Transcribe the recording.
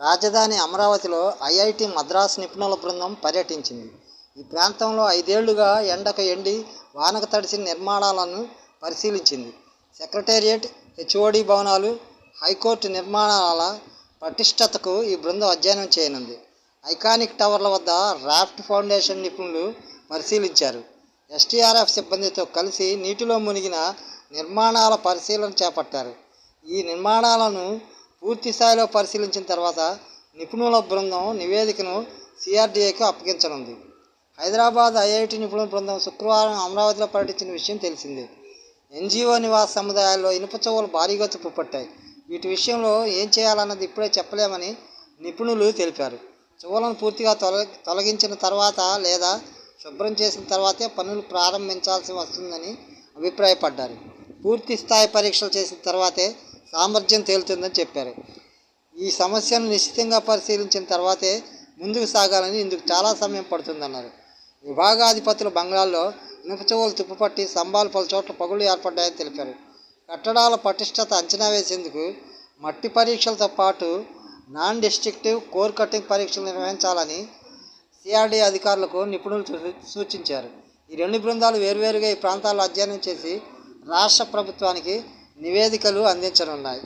రాజధాని అమరావతిలో ఐఐటి మద్రాస్ నిపుణుల బృందం పర్యటించింది. ఈ ప్రాంతంలో ఐదేళ్ళుగా ఎండకు ఎండి వానకు తడిసిన నిర్మాణాలను పరిశీలించింది. సెక్రటేరియట్ హెచ్ఓడి భవనాలు హైకోర్టు నిర్మాణాల పటిష్టతకు ఈ బృందం అధ్యయనం చేయనుంది. ఐకానిక్ టవర్ల వద్ద రాఫ్ట్ ఫౌండేషన్ నిపుణులు పరిశీలించారు. ఎస్టీఆర్ఎఫ్ సిబ్బందితో కలిసి నీటిలో మునిగిన నిర్మాణాల పరిశీలన చేపట్టారు. ఈ నిర్మాణాలను పూర్తి స్థాయిలో పరిశీలించిన తర్వాత నిపుణుల బృందం నివేదికను సిఆర్డీఏకి అప్పగించనుంది. హైదరాబాద్ ఐఐటి నిపుణుల బృందం శుక్రవారం అమరావతిలో పర్యటించిన విషయం తెలిసిందే. ఎన్జిఓ నివాస సముదాయాల్లో ఇనుప చెవులు భారీగా తుప్పుపట్టాయి. వీటి విషయంలో ఏం చేయాలన్నది ఇప్పుడే చెప్పలేమని నిపుణులు తెలిపారు. చెవులను పూర్తిగా తొల తొలగించిన తర్వాత లేదా శుభ్రం చేసిన తర్వాతే పనులు ప్రారంభించాల్సి వస్తుందని అభిప్రాయపడ్డారు. పూర్తి స్థాయి పరీక్షలు చేసిన తర్వాతే సామర్థ్యం తేలుతుందని చెప్పారు. ఈ సమస్యను నిశ్చితంగా పరిశీలించిన తర్వాతే ముందుకు సాగాలని ఇందుకు చాలా సమయం పడుతుందన్నారు. విభాగాధిపతులు బంగ్లాల్లో ఇనుపచవులు తుప్పుపట్టి స్తంభాలు పలు చోట్ల పగులు ఏర్పడ్డాయని తెలిపారు. కట్టడాల పటిష్టత అంచనా వేసేందుకు మట్టి పరీక్షలతో పాటు నాన్ డిస్ట్రిక్టివ్ కోర్ కటింగ్ పరీక్షలు నిర్వహించాలని సిఆర్డీ అధికారులకు నిపుణులు సూ- సూచించారు. ఈ రెండు బృందాలు వేర్వేరుగా ఈ ప్రాంతాల్లో అధ్యయనం చేసి రాష్ట్ర ప్రభుత్వానికి నివేదికలు అందించనున్నాయి.